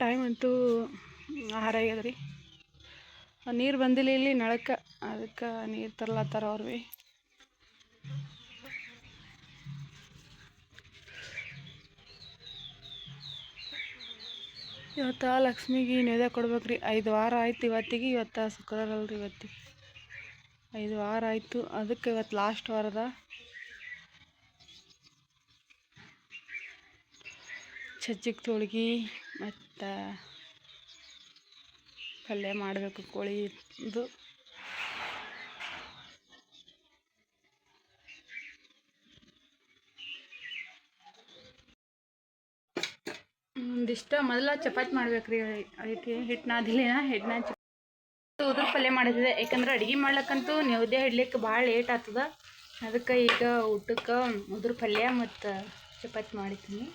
Time ಅಂತೂ ಆಗ್ಯದ ರೀ. ನೀರು ಬಂದಿಲ್ಲ ಇಲ್ಲಿ ನಳಕ್ಕೆ, ಅದಕ್ಕೆ ನೀರು ತರ್ಲತ್ತಾರ ಅವ್ರು ಭೀ ಇವತ್ತು ಲಕ್ಷ್ಮಿಗೆ ನೈವೇದ್ಯ ಕೊಡ್ಬೇಕು ಐದು ವಾರ ಆಯ್ತು ಇವತ್ತಿಗೆ, ಇವತ್ತು ಶುಕ್ರವಾರ ಅಲ್ರಿ ಇವತ್ತಿಗೆ ಐದು ವಾರ ಆಯಿತು, ಅದಕ್ಕೆ ಇವತ್ತು ಲಾಸ್ಟ್ ವಾರದ. ಚಜ್ಜಿಗೆ ತೋಳ್ಗಿ ಮತ್ತು ಪಲ್ಯ ಮಾಡಬೇಕು ಕೋಳಿ ಇದು ಒಂದಿಷ್ಟು ಮೊದಲ ಚಪಾತಿ ಮಾಡ್ಬೇಕು ರೀ ಅದಕ್ಕೆ ಹಿಟ್ಟು ನಾದಿಲ್ಲ ಹಿಟ್ಟನ್ನ ಚ ಉದ್ರ ಪಲ್ಯ ಮಾಡಿದ್ದೆ ಯಾಕಂದ್ರೆ ಅಡುಗೆ ಮಾಡ್ಲಕ್ಕಂತೂ ನೆವದೆ ಹಿಡ್ಲಿಕ್ಕೆ ಭಾಳ ಲೇಟ್ ಆಗ್ತದ. ಅದಕ್ಕೆ ಈಗ ಊಟಕ್ಕೆ ಉದ್ರ ಪಲ್ಯ ಮತ್ತು ಚಪಾತಿ ಮಾಡಿದ್ದೀನಿ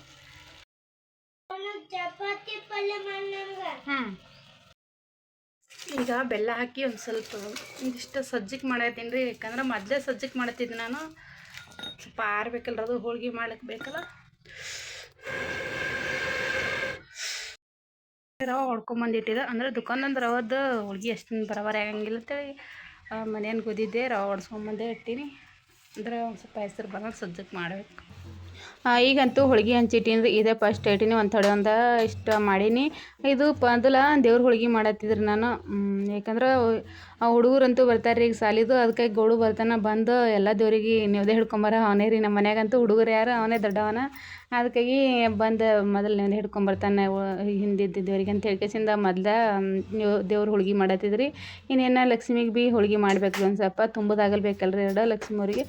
ಹ್ಞೂ ಈಗ ಬೆಲ್ಲ ಹಾಕಿ ಒಂದು ಸ್ವಲ್ಪ ಒಂದಿಷ್ಟು ಸಜ್ಜಿಗೆ ಮಾಡತ್ತೀನಿ ರೀ ಯಾಕಂದ್ರೆ ಮೊದಲೇ ಸಜ್ಜಿಗೆ ಮಾಡತ್ತಿದ್ದೆ ನಾನು. ಸ್ವಲ್ಪ ಆರ್ಬೇಕಲ್ರ ಅದು, ಹೋಳ್ಗೆ ಮಾಡ್ಲಿಕ್ಕೆ ಬೇಕಲ್ಲ. ರವೆ ಹೊಡ್ಕೊಂಬಂದಿಟ್ಟಿದ್ದೆ ಅಂದ್ರೆ ದುಕಾನಂದ ರವದ್ದು ಹೋಳ್ಗೆ ಎಷ್ಟು ಬರಬರ ಆಗಂಗಿಲ್ಲ ಅಂತೇಳಿ ಮನೇನ ಗುದ್ದಿದ್ದೆ ರವೆ ಹೊಡ್ಸ್ಕೊಂಬಂದೇ ಇಟ್ಟೀನಿ. ಅಂದ್ರೆ ಒಂದು ಸ್ವಲ್ಪ ಹೆಸ್ರು ಬರೋದು ಸಜ್ಜಕ್ಕೆ ಮಾಡಬೇಕು. ಈಗಂತೂ ಹೋಳಿಗೆ ಹಂಚಿಟ್ಟಿನಿ ರೀ ಇದೇ ಫಸ್ಟ್ ಐಟಿನಿ ಒಂದು ಥೊಡೆ ಒಂದು ಇಷ್ಟು ಮಾಡೀನಿ. ಇದು ಪದಲ ದೇವ್ರ ಹೋಳ್ಗೆ ಮಾಡತ್ತಿದ್ರಿ ನಾನು. ಯಾಕಂದ್ರೆ ಆ ಹುಡುಗರಂತೂ ಬರ್ತಾರೆ ರೀ ಈಗ ಸಾಲಿದು, ಅದಕ್ಕೆ ಗೋಳು ಬರ್ತಾನೆ ಬಂದು ಎಲ್ಲ ದೇವ್ರಿಗೆ ನೆವದೇ ಹಿಡ್ಕೊಂಬರ. ಅವನೇ ರೀ ನಮ್ಮ ಮನ್ಯಾಗಂತೂ ಹುಡುಗರು ಯಾರು, ಅವನೇ ದೊಡ್ಡವನ. ಅದಕ್ಕಾಗಿ ಬಂದು ಮೊದಲು ನೆವ್ದೆ ಹಿಡ್ಕೊಂಬರ್ತಾನೆ ಹಿಂದಿದ್ದ ದೇವ್ರಿಗೆ ಅಂತ ಹೇಳ್ಕೇಸಿಂದ ಮೊದ್ಲ ದೇವ್ರು ಹೋಳ್ಗೆ ಮಾಡತ್ತಿದ್ರಿ. ಇನ್ನೇನು ಲಕ್ಷ್ಮಿಗೆ ಭೀ ಹೋಳ್ಗೆ ಮಾಡಬೇಕು ಒಂದು ಸ್ವಲ್ಪ, ತುಂಬೋದಾಗಲ್ಬೇಕಲ್ರಿ ಎರಡು ಲಕ್ಷ್ಮಿ ಅವ್ರಿಗೆ.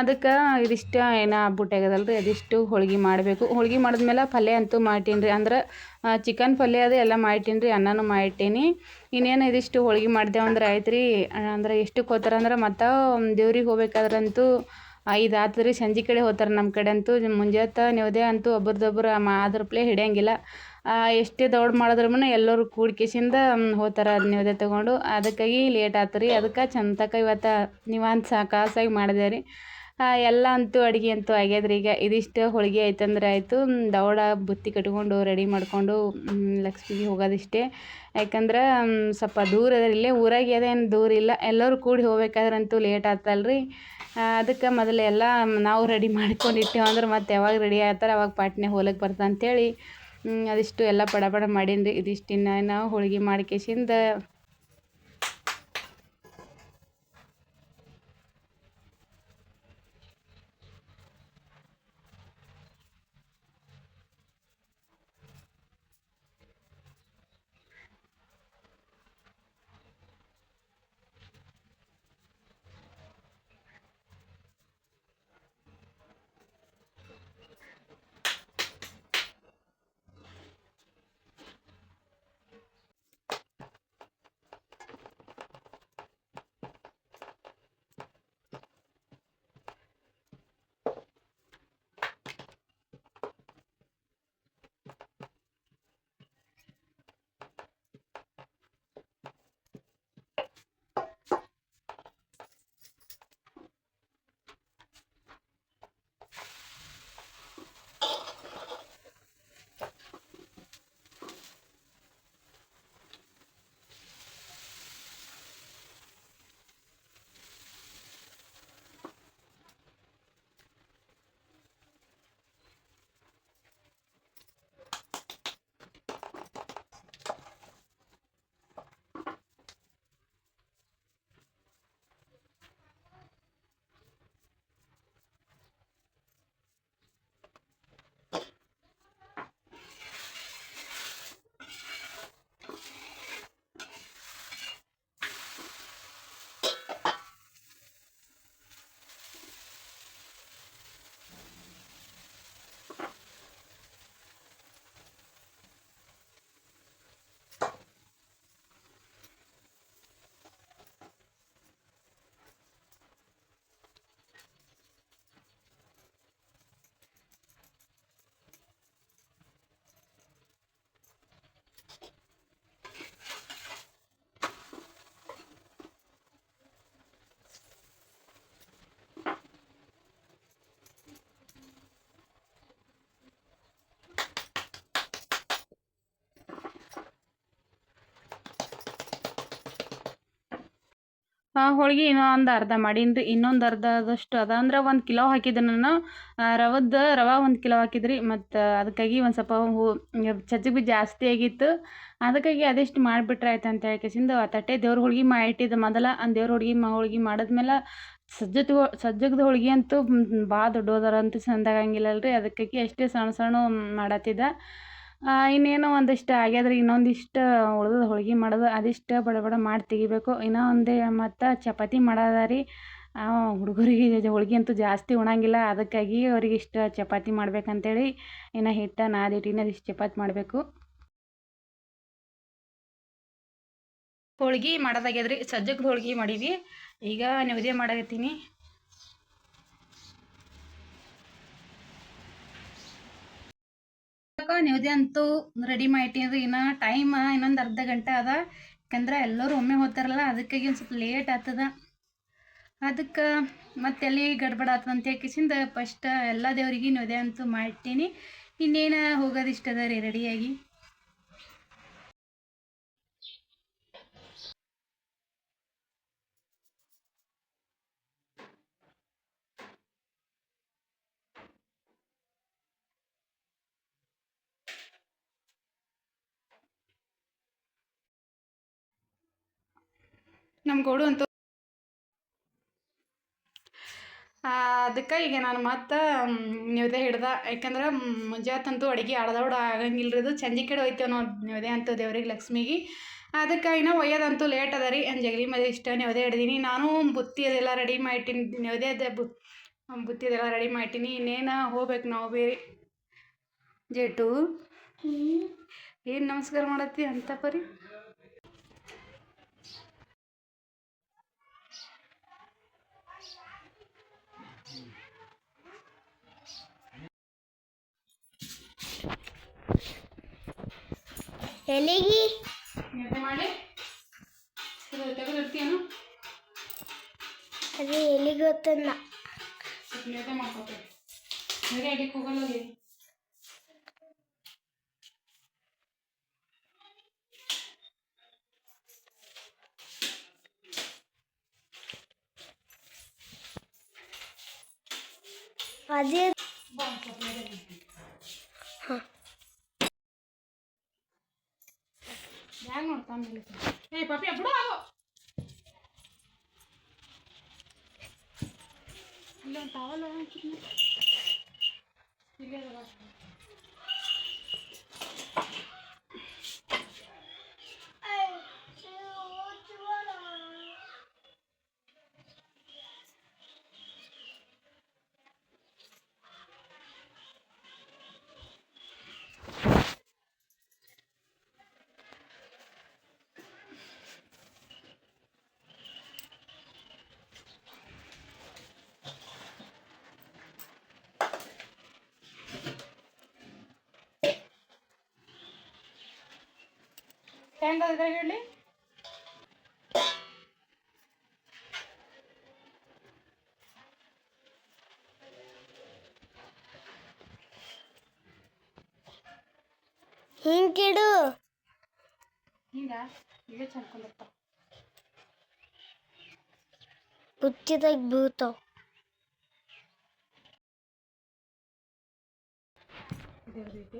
ಅದಕ್ಕೆ ಇದಿಷ್ಟು ಏನೋ ರೀ ಅದಿಷ್ಟು ಹೋಳ್ಗೆ ಮಾಡಬೇಕು. ಹೋಳ್ಗೆ ಮಾಡಿದ್ಮೇಲೆ ಪಲ್ಯ ಅಂತೂ ಮಾಡ್ತೀನಿ ರೀ ಅಂದ್ರೆ ಚಿಕನ್ ಪಲ್ಯ ಅದು ಎಲ್ಲ ಮಾಡಿಟ್ಟೀನಿ ರೀ ಅನ್ನನೂ ಮಾಡಿಟ್ಟೀನಿ. ಇನ್ನೇನು ಇದಿಷ್ಟು ಹೋಳ್ಗೆ ಮಾಡಿದೆ ಅಂದ್ರೆ ಆಯ್ತು ರೀ ಅಂದ್ರೆ ಎಷ್ಟು ಕೊತ್ತಾರ ಅಂದ್ರೆ ಮತ್ತೆ ದೇವ್ರಿಗೆ ಹೋಗ್ಬೇಕಾದ್ರಂತೂ ಐದು ಆತು ರೀ ಸಂಜೆ ಕಡೆ ಹೋಗ್ತಾರೆ ನಮ್ಮ ಕಡೆ ಅಂತೂ ಮುಂಜಾತ ನೈವೇದ್ಯ ಅಂತೂ ಒಬ್ರದೊಬ್ರು ಅದ್ರ ಪ್ಲೇ ಹಿಡಿಯಂಗಿಲ್ಲ. ಎಷ್ಟೇ ದೌಡ್ ಮಾಡಿದ್ರೂ ಎಲ್ಲರೂ ಕೂಡ್ಕೇಶಿಂದ ಹೋಗ್ತಾರೆ ಅದು ನೆವದೆ ತೊಗೊಂಡು. ಅದಕ್ಕಾಗಿ ಲೇಟ್ ಆತು ರೀ ಅದಕ್ಕೆ ಚಂತಕ ಇವತ್ತು ನೀವಂತ ಸಾಕಾಸಾಗಿ ಮಾಡಿದೆ ರೀ. ಎಲ್ಲ ಅಂತೂ ಅಡುಗೆ ಅಂತೂ ಆಗ್ಯದ್ರಿ. ಈಗ ಇದಿಷ್ಟು ಹೋಳಿಗೆ ಆಯ್ತಂದ್ರೆ ಆಯಿತು ದವಡ, ಬುತ್ತಿ ಕಟ್ಕೊಂಡು ರೆಡಿ ಮಾಡಿಕೊಂಡು ಲಕ್ಷ್ಮಿಗೆ ಹೋಗೋದಿಷ್ಟೇ. ಯಾಕಂದ್ರೆ ಸ್ವಲ್ಪ ದೂರ ಅದ ಇಲ್ಲೇ ಊರಾಗೆ ಅದೇನು ದೂರ ಇಲ್ಲ. ಎಲ್ಲರೂ ಕೂಡಿ ಹೋಗ್ಬೇಕಾದ್ರಂತೂ ಲೇಟ್ ಆತಲ್ರಿ. ಅದಕ್ಕೆ ಮೊದಲು ಎಲ್ಲ ನಾವು ರೆಡಿ ಮಾಡ್ಕೊಂಡು ಇಟ್ಟೇವು ಅಂದ್ರೆ ಮತ್ತೆ ಯಾವಾಗ ರೆಡಿ ಆಗ್ತಾರೆ ಅವಾಗ ಪಾಟ್ನೆ ಹೋಲಕ್ಕೆ ಬರ್ತಾ ಅಂತೇಳಿ ಅದಿಷ್ಟು ಎಲ್ಲ ಪಡ ಪಡ ಮಾಡೀನಿ ರೀ ಇದಿಷ್ಟು ನಾವು ಹೋಳ್ಗೆ ಮಾಡ್ಕೇಸಿಂದ ಹೋಳ್ಗೆ ಇನ್ನೂ ಒಂದು ಅರ್ಧ ಮಾಡೀನಿ ಇನ್ನೊಂದು ಅರ್ಧದಷ್ಟು ಅದ. ಅಂದ್ರೆ ಒಂದು ಕಿಲೋ ಹಾಕಿದ್ದೆ ನಾನು. ರವದ ರವಾ ಒಂದು ಕಿಲೋ ಹಾಕಿದ್ರಿ. ಮತ್ತು ಅದಕ್ಕಾಗಿ ಒಂದು ಸ್ವಲ್ಪ ಹೂ ಚಜ್ಜಿ ಬಿ ಜಾಸ್ತಿ ಆಗಿತ್ತು. ಅದಕ್ಕಾಗಿ ಅದೆಷ್ಟು ಮಾಡಿಬಿಟ್ರೆ ಆಯ್ತು ಅಂತ ಹೇಳ್ಕೇಸಿಂದ ತಟ್ಟೆ ದೇವ್ರ ಹೋಳ್ಗೆ ಮಾಡಿಟ್ಟಿದ್ದೆ ಮೊದಲ. ಆ ದೇವ್ರ ಹೋಳ್ಗಿ ಮಾ, ಹೋಳಿಗೆ ಮಾಡಿದ್ಮೇಲೆ ಸಜ್ಜದ ಸಜ್ಜಗದ ಹೋಳಿಗೆ ಅಂತೂ ಭಾಳ ದೊಡ್ಡೋದರ ಅಂತೂ ಅಲ್ರಿ ಅದಕ್ಕಾಗಿ ಅಷ್ಟೇ ಸಣ್ಣ ಸಣ್ಣ ಮಾಡತ್ತಿದ್ದೆ. ಇನ್ನೇನೋ ಒಂದಿಷ್ಟು ಆಗ್ಯದ್ರಿ, ಇನ್ನೊಂದಿಷ್ಟು ಉಳ್ದದ ಹೋಳ್ಗೆ ಮಾಡೋದು, ಅದಿಷ್ಟು ಬಡ ಬಡ ಮಾಡಿ ತೆಗಿಬೇಕು. ಇನ್ನೂ ಒಂದು ಮತ್ತು ಚಪಾತಿ ಮಾಡೋದ ರೀ. ಹುಡುಗರಿಗೆ ಹೋಳ್ಗೆ ಅಂತೂ ಜಾಸ್ತಿ ಉಣಂಗಿಲ್ಲ. ಅದಕ್ಕಾಗಿ ಅವ್ರಿಗೆ ಇಷ್ಟು ಚಪಾತಿ ಮಾಡ್ಬೇಕಂತೇಳಿ ಇನ್ನು ಹಿಟ್ಟು ನಾದಿಟ್ಟಿನ ಅದಿಷ್ಟು ಚಪಾತಿ ಮಾಡಬೇಕು. ಹೋಳ್ಗೆ ಮಾಡೋದಾಗ್ಯದ್ರಿ. ಸಜ್ಜಕ್ಕೆ ಹೋಳ್ಗೆ ಮಾಡೀವಿ. ಈಗ ನೆವದೇ ಮಾಡಕತ್ತೀನಿ. ನೈವೇದ್ಯ ಅಂತೂ ರೆಡಿ ಮಾಡಿಟ್ಟಿನ್ರಿ ಇನ್ನು ಟೈಮ್ ಇನ್ನೊಂದು ಅರ್ಧ ಗಂಟೆ ಅದ. ಯಾಕಂದ್ರೆ ಎಲ್ಲರೂ ಒಮ್ಮೆ ಹೋಗ್ತಾರಲ್ಲ, ಅದಕ್ಕಾಗಿ ಒಂದು ಸ್ವಲ್ಪ ಲೇಟ್ ಆಗ್ತದ. ಅದಕ್ಕೆ ಮತ್ತೆ ಎಲ್ಲಿ ಗಡ್ಬಡ ಆಗ್ತದ ಅಂತ ಹೇಳ್ಕಿಸಿಂದ ಫಸ್ಟ್ ಎಲ್ಲ ದೇವರಿಗೆ ನೀವದೇ ಅಂತೂ ಮಾಡ್ತೀನಿ. ಇನ್ನೇನು ಹೋಗೋದಿಷ್ಟ ಅದ ರೀ ರೆಡಿಯಾಗಿ ನಮ್ಮ ಗೋಡು ಅಂತೂ ಅದಕ್ಕೆ ಈಗ ನಾನು ಮತ್ತೆ ನೀವದೇ ಹಿಡ್ದ ಯಾಕಂದ್ರೆ ಮುಂಜಾತಂತೂ ಅಡುಗೆ ಆಡದೌಡ ಆಗಂಗಿಲ್ಲ ಅದು. ಚಂಜಿ ಕಡೆ ಹೋಯ್ತೇವೆ ನಾವು ನೀವದೇ ಅಂತ ದೇವ್ರಿಗೆ ಲಕ್ಷ್ಮಿಗೆ. ಅದಕ್ಕೆ ಇನ್ನೂ ಒಯ್ಯೋದಂತೂ ಲೇಟ್ ಅದ ರೀ. ಜಗಲಿ ಮದುವೆ ಇಷ್ಟ ನೀವದೇ ಹಿಡ್ದೀನಿ. ನಾನು ಬುತ್ತಿ ಅದೆಲ್ಲ ರೆಡಿ ಮಾಡಿಟ್ಟಿನಿ ಅದೇ ಬು ಬುತ್ತಿ ಅದೆಲ್ಲ ರೆಡಿ ಮಾಡಿಟ್ಟಿನಿ ಇನ್ನೇನು ಹೋಗ್ಬೇಕು ನಾವು ಬೇರೆ. ಜೇಟು ಏನು ನಮಸ್ಕಾರ ಮಾಡತ್ತಿ ಅಂತ ಪರಿ? ಎಲ್ಲಿಗಿ ನೈವೇದ್ಯ ಮಾಡಿ ತೆಗೆದಿರ್ತೀಯನು ಅದೇ ಎಲ್ಲಿಗೆ ಗೊತ್ತಲ್ಲ ನೈವೇದ್ಯ ಮಾಡ್ಕೊತೇವೆ ನೈವೇದ್ಯ ಇಡ್ಲಿಕ್ಕೆ ಹೋಗಲ್ಲ ಅಲ್ಲಿ ಅದೇ ಇಲ್ಲ ಟವಲ್ ಇಲ್ಲೇ ಅದ ಹೆಂಗದ ಇದ್ರಾಗ ಹೇಳಿ ಹಿಂಗಿಡು ಹಿಂಗ ಇವೇ ಚಂದ್ಕೊಂಡಿರ್ತಾವ ಬುತ್ತಿದಾಗ ಬೀಳ್ತಾವ ದೇವ್ರ ರೀತಿ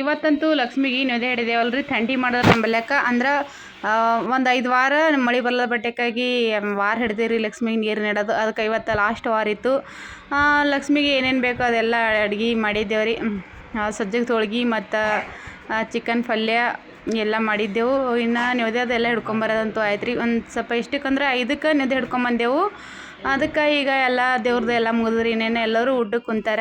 ಇವತ್ತಂತೂ ಲಕ್ಷ್ಮಿಗೆ ನೊದೆ ಹಿಡಿದೇವಲ್ರಿ ಥಂಡಿ ಮಾಡೋದು ನಂಬಲ್ಯಾಕ ಅಂದ್ರೆ ಒಂದು ಐದು ವಾರ ಮಳೆ ಬರಲ್ಲ ಬಟ್ಟೆಕ್ಕಾಗಿ ವಾರ ಹಿಡ್ದೇವ್ರಿ ಲಕ್ಷ್ಮಿಗೆ ನೀರು ನೆಡೋದು. ಅದಕ್ಕೆ ಇವತ್ತು ಲಾಸ್ಟ್ ವಾರ ಇತ್ತು. ಲಕ್ಷ್ಮಿಗೆ ಏನೇನು ಬೇಕೋ ಅದೆಲ್ಲ ಅಡುಗೆ ಮಾಡಿದ್ದೇವ್ರಿ. ಸಜ್ಜಗೆ ತೋಳ್ಗಿ ಮತ್ತು ಚಿಕನ್ ಪಲ್ಯ ಎಲ್ಲ ಮಾಡಿದ್ದೆವು. ಇನ್ನು ನೊದೆ ಅದೆಲ್ಲ ಹಿಡ್ಕೊಂಬರೋದಂತೂ ಆಯ್ತು ರೀ ಒಂದು ಸ್ವಲ್ಪ ಎಷ್ಟಕ್ಕಂದ್ರೆ ಐದಕ್ಕೆ ನೆದೆ ಹಿಡ್ಕೊಂಬಂದೆವು ಅದಕ್ಕೆ ಈಗ ಎಲ್ಲ ದೇವ್ರದ್ದು ಎಲ್ಲ ಮುಗಿದ್ರಿ. ಇನ್ನೇನು ಎಲ್ಲರೂ ಊಟಕ್ಕೆ ಕುಂತಾರ.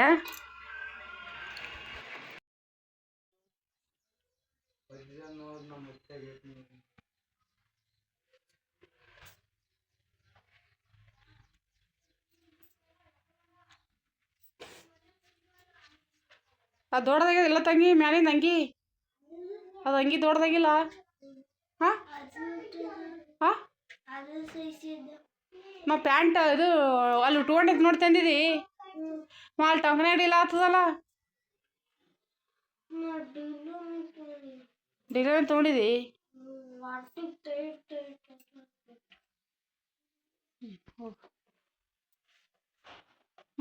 ಅದು ದೊಡ್ಡದಾಗಿಲ್ಲ ತಂಗಿ, ಮ್ಯಾಲಿಂದ ಅಂಗಿ. ಅದು ಅಂಗಿ ದೊಡ್ಡದಾಗಿಲ್ಲ. ಹಾಂ? ಹಾಂ? ಮ ಪ್ಯಾಂಟ್ ಇದು ಅಲ್ಲಿ ಉಟ್ಕೊಂಡಿದ್ದು ನೋಡಿ ತಂದಿದಿ. ಮಾಲ್ ಇಲ್ಲ ಅಡಿಲ್ಲ ಆಗ್ತದಲ್ಲ ಡಿಲವರಿ ತೊಗೊಂಡಿದಿ?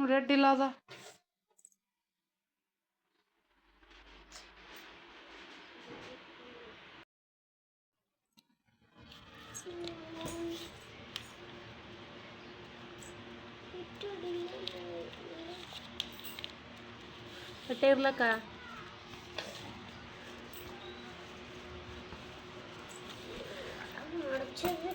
ರೆಡ್ ಇಲ್ಲ ಅದ. కుక్కర్లోక చెవి